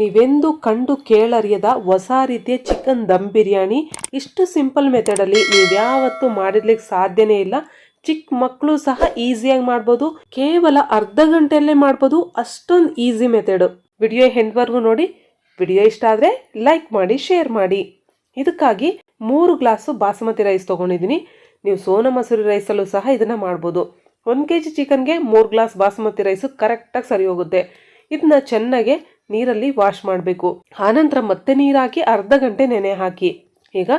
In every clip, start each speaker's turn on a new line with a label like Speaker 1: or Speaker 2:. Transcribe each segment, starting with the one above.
Speaker 1: ನೀವೆಂದು ಕಂಡು ಕೇಳರಿಯದ ಹೊಸ ರೀತಿಯ ಚಿಕನ್ ದಮ್ ಬಿರಿಯಾನಿ. ಇಷ್ಟು ಸಿಂಪಲ್ ಮೆಥಡಲ್ಲಿ ನೀವ್ಯಾವತ್ತೂ ಮಾಡಿರ್ಲಿಕ್ಕೆ ಸಾಧ್ಯನೇ ಇಲ್ಲ. ಚಿಕ್ಕ ಮಕ್ಕಳು ಸಹ ಈಸಿಯಾಗಿ ಮಾಡ್ಬೋದು. ಕೇವಲ ಅರ್ಧ ಗಂಟೆಯಲ್ಲೇ ಮಾಡ್ಬೋದು. ಅಷ್ಟೊಂದು ಈಸಿ ಮೆಥಡು. ವಿಡಿಯೋ ಹೆಂಡ್ವರೆಗೂ ನೋಡಿ. ವಿಡಿಯೋ ಇಷ್ಟ ಆದರೆ ಲೈಕ್ ಮಾಡಿ, ಶೇರ್ ಮಾಡಿ. ಇದಕ್ಕಾಗಿ ಮೂರು ಗ್ಲಾಸು ಬಾಸುಮತಿ ರೈಸ್ ತೊಗೊಂಡಿದ್ದೀನಿ. ನೀವು ಸೋನಾ ಮಸೂರಿ ರೈಸಲ್ಲೂ ಸಹ ಇದನ್ನು ಮಾಡ್ಬೋದು. ಒಂದು ಕೆ ಜಿ ಚಿಕನ್ಗೆ ಮೂರು ಗ್ಲಾಸ್ ಬಾಸುಮತಿ ರೈಸು ಕರೆಕ್ಟಾಗಿ ಸರಿ ಹೋಗುತ್ತೆ ಇದನ್ನ ಚೆನ್ನಾಗೆ ನೀರಲ್ಲಿ ವಾಶ್ ಮಾಡಬೇಕು. ಆನಂತರ ಮತ್ತೆ ನೀರಾಕಿ ಅರ್ಧ ಗಂಟೆ ನೆನೆ ಹಾಕಿ. ಈಗ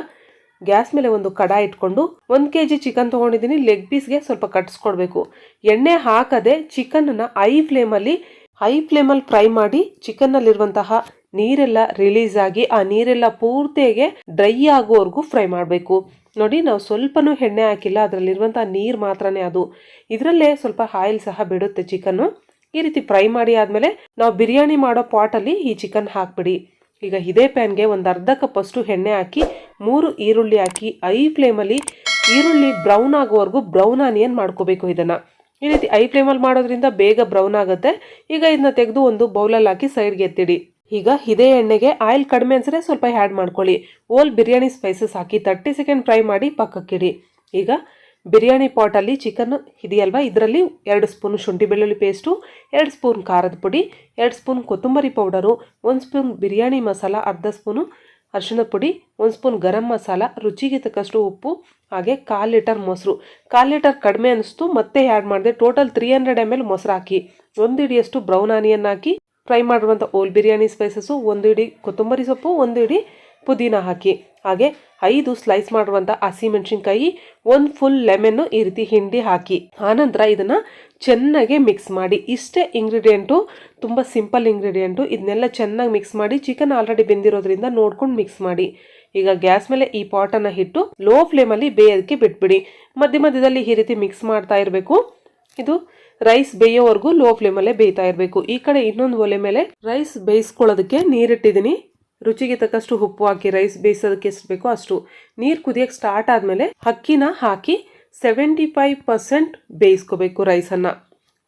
Speaker 1: ಗ್ಯಾಸ್ ಮೇಲೆ ಒಂದು ಕಡಾಯಿ ಇಟ್ಕೊಂಡು ಒಂದು ಕೆ ಜಿ ಚಿಕನ್ ತೊಗೊಂಡಿದ್ದೀನಿ. ಲೆಗ್ ಪೀಸ್ಗೆ ಸ್ವಲ್ಪ ಕಟ್ಸ್ಕೊಡ್ಬೇಕು. ಎಣ್ಣೆ ಹಾಕದೆ ಚಿಕನ್ನ ಐ ಫ್ಲೇಮಲ್ಲಿ ಐ ಫ್ಲೇಮಲ್ಲಿ ಫ್ರೈ ಮಾಡಿ ಚಿಕನ್ನಲ್ಲಿರುವಂತಹ ನೀರೆಲ್ಲ ರಿಲೀಸ್ ಆಗಿ ಆ ನೀರೆಲ್ಲ ಪೂರ್ತಿಯಾಗಿ ಡ್ರೈ ಆಗೋವರೆಗೂ ಫ್ರೈ ಮಾಡಬೇಕು. ನೋಡಿ, ನಾವು ಸ್ವಲ್ಪನೂ ಎಣ್ಣೆ ಹಾಕಿಲ್ಲ. ಅದರಲ್ಲಿರುವಂಥ ನೀರು ಮಾತ್ರನೇ ಅದು. ಇದರಲ್ಲೇ ಸ್ವಲ್ಪ ಆಯಿಲ್ ಸಹ ಬಿಡುತ್ತೆ ಚಿಕನ್ನು. ಈ ರೀತಿ ಫ್ರೈ ಮಾಡಿ ಆದಮೇಲೆ ನಾವು ಬಿರಿಯಾನಿ ಮಾಡೋ ಪಾಟಲ್ಲಿ ಈ ಚಿಕನ್ ಹಾಕ್ಬಿಡಿ. ಈಗ ಇದೇ ಪ್ಯಾನ್ಗೆ ಒಂದು ಅರ್ಧ ಕಪ್ಪಷ್ಟು ಎಣ್ಣೆ ಹಾಕಿ, ಮೂರು ಈರುಳ್ಳಿ ಹಾಕಿ, ಐ ಫ್ಲೇಮಲ್ಲಿ ಈರುಳ್ಳಿ ಬ್ರೌನ್ ಆಗೋವರೆಗೂ ಬ್ರೌನ್ ಆನಿಯನ್ ಮಾಡ್ಕೋಬೇಕು ಇದನ್ನು. ಈ ರೀತಿ ಐ ಫ್ಲೇಮಲ್ಲಿ ಮಾಡೋದ್ರಿಂದ ಬೇಗ ಬ್ರೌನ್ ಆಗುತ್ತೆ. ಈಗ ಇದನ್ನ ತೆಗೆದು ಒಂದು ಬೌಲಲ್ಲಿ ಹಾಕಿ ಸೈಡ್ಗೆ ಎತ್ತಿಡಿ. ಈಗ ಇದೇ ಎಣ್ಣೆಗೆ ಆಯಿಲ್ ಕಡಿಮೆ ಅನ್ಸರೆ ಸ್ವಲ್ಪ ಆ್ಯಡ್ ಮಾಡ್ಕೊಳ್ಳಿ. ಓಲ್ ಬಿರಿಯಾನಿ ಸ್ಪೈಸಸ್ ಹಾಕಿ, ತರ್ಟಿ ಸೆಕೆಂಡ್ ಫ್ರೈ ಮಾಡಿ ಪಕ್ಕಕ್ಕಿಡಿ. ಈಗ ಬಿರಿಯಾನಿ ಪಾಟಲ್ಲಿ ಚಿಕನ್ ಇದೆಯಲ್ವಾ? ಇದರಲ್ಲಿ ಎರಡು ಸ್ಪೂನ್ ಶುಂಠಿ ಬೆಳ್ಳುಳ್ಳಿ ಪೇಸ್ಟು ಎರಡು ಸ್ಪೂನ್ ಖಾರದ ಪುಡಿ, ಎರಡು ಸ್ಪೂನ್ ಕೊತ್ತಂಬರಿ ಪೌಡರು ಒಂದು ಸ್ಪೂನ್ ಬಿರಿಯಾನಿ ಮಸಾಲ, ಅರ್ಧ ಸ್ಪೂನು ಅರಿಶಿನ ಪುಡಿ, ಒಂದು ಸ್ಪೂನ್ ಗರಂ ಮಸಾಲ, ರುಚಿಗೆ ತಕ್ಕಷ್ಟು ಉಪ್ಪು, ಹಾಗೆ ಕಾಲು ಲೀಟರ್ ಮೊಸರು. ಕಾಲು ಲೀಟರ್ ಕಡಿಮೆ ಅನಿಸ್ತು, ಮತ್ತೆ ಆ್ಯಡ್ ಮಾಡಿದೆ total three hundred M L ಮೊಸರು ಹಾಕಿ. ಒಂದು ಇಡಿಯಷ್ಟು ಬ್ರೌನ್ ಆನಿಯನ್ ಹಾಕಿ ಫ್ರೈ ಮಾಡಿರುವಂಥ ಓಲ್ ಬಿರಿಯಾನಿ ಸ್ಪೈಸಸ್ಸು ಒಂದು ಇಡಿ ಕೊತ್ತಂಬರಿ ಸೊಪ್ಪು, ಒಂದು ಇಡಿ ಪುದೀನ ಹಾಕಿ. ಹಾಗೆ ಐದು ಸ್ಲೈಸ್ ಮಾಡಿರುವಂಥ ಹಸಿಮೆಣಸಿನ್ಕಾಯಿ ಒಂದು ಫುಲ್ ಲೆಮೆನ್ನು ಈ ರೀತಿ ಹಿಂಡಿ ಹಾಕಿ. ಆನಂತರ ಇದನ್ನು ಚೆನ್ನಾಗಿ ಮಿಕ್ಸ್ ಮಾಡಿ. ಇಷ್ಟೇ ಇಂಗ್ರೀಡಿಯೆಂಟು ತುಂಬ ಸಿಂಪಲ್ ಇಂಗ್ರೀಡಿಯೆಂಟು ಇದನ್ನೆಲ್ಲ ಚೆನ್ನಾಗಿ ಮಿಕ್ಸ್ ಮಾಡಿ. ಚಿಕನ್ ಆಲ್ರೆಡಿ ಬೆಂದಿರೋದ್ರಿಂದ ನೋಡ್ಕೊಂಡು ಮಿಕ್ಸ್ ಮಾಡಿ. ಈಗ ಗ್ಯಾಸ್ ಮೇಲೆ ಈ ಪಾಟನ್ನು ಇಟ್ಟು ಲೋ ಫ್ಲೇಮಲ್ಲಿ ಬೇಯೋದಕ್ಕೆ ಬಿಟ್ಬಿಡಿ. ಮಧ್ಯ ಮಧ್ಯದಲ್ಲಿ ಈ ರೀತಿ ಮಿಕ್ಸ್ ಮಾಡ್ತಾ ಇರಬೇಕು. ಇದು ರೈಸ್ ಬೇಯೋವರೆಗೂ ಲೋ ಫ್ಲೇಮಲ್ಲೇ ಬೇಯ್ತಾ ಇರಬೇಕು. ಈ ಕಡೆ ಇನ್ನೊಂದು ಒಲೆ ಮೇಲೆ ರೈಸ್ ಬೇಯಿಸ್ಕೊಳ್ಳೋದಕ್ಕೆ ನೀರಿಟ್ಟಿದ್ದೀನಿ. ರುಚಿಗೆ ತಕ್ಕಷ್ಟು ಉಪ್ಪು ಹಾಕಿ ರೈಸ್ ಬೇಯಿಸೋದಕ್ಕೆ ಎಷ್ಟು ಬೇಕೋ ಅಷ್ಟು ನೀರು ಕುದಿಯೋಕ್ಕೆ ಸ್ಟಾರ್ಟ್ ಆದಮೇಲೆ ಅಕ್ಕಿನ ಹಾಕಿ ಸೆವೆಂಟಿ ಫೈವ್ ಪರ್ಸೆಂಟ್ ಬೇಯಿಸ್ಕೋಬೇಕು ರೈಸನ್ನು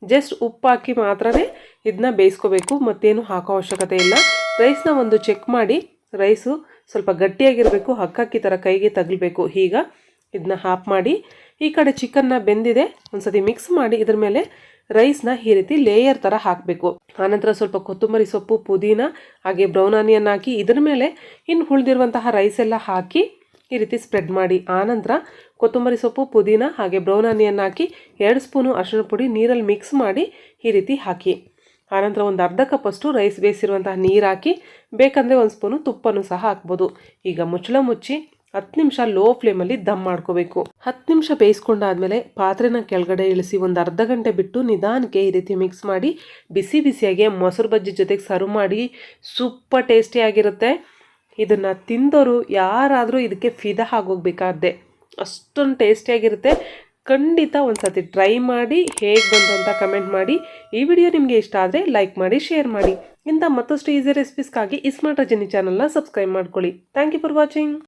Speaker 1: ಜಸ್ಟ್ ಉಪ್ಪು ಹಾಕಿ ಮಾತ್ರನೇ ಇದನ್ನ ಬೇಯಿಸ್ಕೋಬೇಕು, ಮತ್ತೇನು ಹಾಕೋ ಅವಶ್ಯಕತೆ ಇಲ್ಲ. ರೈಸ್ನ ಒಂದು ಚೆಕ್ ಮಾಡಿ ರೈಸು ಸ್ವಲ್ಪ ಗಟ್ಟಿಯಾಗಿರಬೇಕು, ಹಕ್ಕಕ್ಕಿ ಥರ ಕೈಗೆ ತಗಲಬೇಕು. ಈಗ ಇದನ್ನ ಹಾಫ್ ಮಾಡಿ, ಈ ಕಡೆ ಚಿಕನ್ನ ಬೆಂದಿದೆ, ಒಂದ್ಸತಿ ಮಿಕ್ಸ್ ಮಾಡಿ, ಇದ್ರ ಮೇಲೆ ರೈಸ್ನ ಈ ರೀತಿ ಲೇಯರ್ ಥರ ಹಾಕಬೇಕು. ಆನಂತರ ಸ್ವಲ್ಪ ಕೊತ್ತಂಬರಿ ಸೊಪ್ಪು, ಪುದೀನ, ಹಾಗೆ ಬ್ರೌನ್ ಆನಿಯನ್ ಹಾಕಿ ಇದರ ಮೇಲೆ ಇನ್ನು ಉಳಿದಿರುವಂತಹ ರೈಸ್ ಎಲ್ಲ ಹಾಕಿ ಈ ರೀತಿ ಸ್ಪ್ರೆಡ್ ಮಾಡಿ. ಆನಂತರ ಕೊತ್ತಂಬರಿ ಸೊಪ್ಪು, ಪುದೀನ, ಹಾಗೆ ಬ್ರೌನ್ ಆನಿಯನ್ ಹಾಕಿ ಎರಡು ಸ್ಪೂನು ಅರಿಶಿಣ ಪುಡಿ ನೀರಲ್ಲಿ ಮಿಕ್ಸ್ ಮಾಡಿ ಈ ರೀತಿ ಹಾಕಿ. ಆನಂತರ ಒಂದು ಅರ್ಧ ಕಪ್ಪಷ್ಟು ರೈಸ್ ಬೇಯಿಸಿರುವಂತಹ ನೀರು ಹಾಕಿ, ಬೇಕಂದರೆ ಒಂದು ಸ್ಪೂನು ತುಪ್ಪನ್ನು ಸಹ ಹಾಕ್ಬೋದು. ಈಗ ಮುಚ್ಚಳ ಮುಚ್ಚಿ ಹತ್ತು ನಿಮಿಷ ಲೋ ಫ್ಲೇಮಲ್ಲಿ ದಮ್ ಮಾಡ್ಕೋಬೇಕು. ಹತ್ತು ನಿಮಿಷ ಬೇಯಿಸ್ಕೊಂಡಾದ್ಮೇಲೆ ಪಾತ್ರೆನ ಕೆಳಗಡೆ ಇಳಿಸಿ ಒಂದು ಅರ್ಧ ಗಂಟೆ ಬಿಟ್ಟು ನಿಧಾನಕ್ಕೆ ಈ ರೀತಿ ಮಿಕ್ಸ್ ಮಾಡಿ ಬಿಸಿ ಬಿಸಿಯಾಗಿ ಮೊಸರು ಬಜ್ಜಿ ಜೊತೆಗೆ ಸರ್ವ್ ಮಾಡಿ ಸೂಪರ್ ಟೇಸ್ಟಿಯಾಗಿರುತ್ತೆ ಇದನ್ನು ತಿಂದವರು ಯಾರಾದರೂ ಇದಕ್ಕೆ ಫಿದಾ ಆಗೋಗ್ಬೇಕಾದ್ದೆ. ಅಷ್ಟೊಂದು ಟೇಸ್ಟಿಯಾಗಿರುತ್ತೆ ಖಂಡಿತ ಒಂದು ಸತಿ ಟ್ರೈ ಮಾಡಿ ಹೇಗೆ ಬಂತು ಅಂತ ಕಮೆಂಟ್ ಮಾಡಿ. ಈ ವಿಡಿಯೋ ನಿಮಗೆ ಇಷ್ಟ ಆದರೆ ಲೈಕ್ ಮಾಡಿ ಶೇರ್ ಮಾಡಿ. ಇಂಥ ಮತ್ತಷ್ಟು ಈಸಿ ರೆಸಿಪೀಸ್ಗಾಗಿ ಇಸ್ಮಾಟ್ ರಜನಿ ಚಾನಲ್ನ ಸಬ್ಸ್ಕ್ರೈಬ್ ಮಾಡ್ಕೊಳ್ಳಿ. Thank you for watching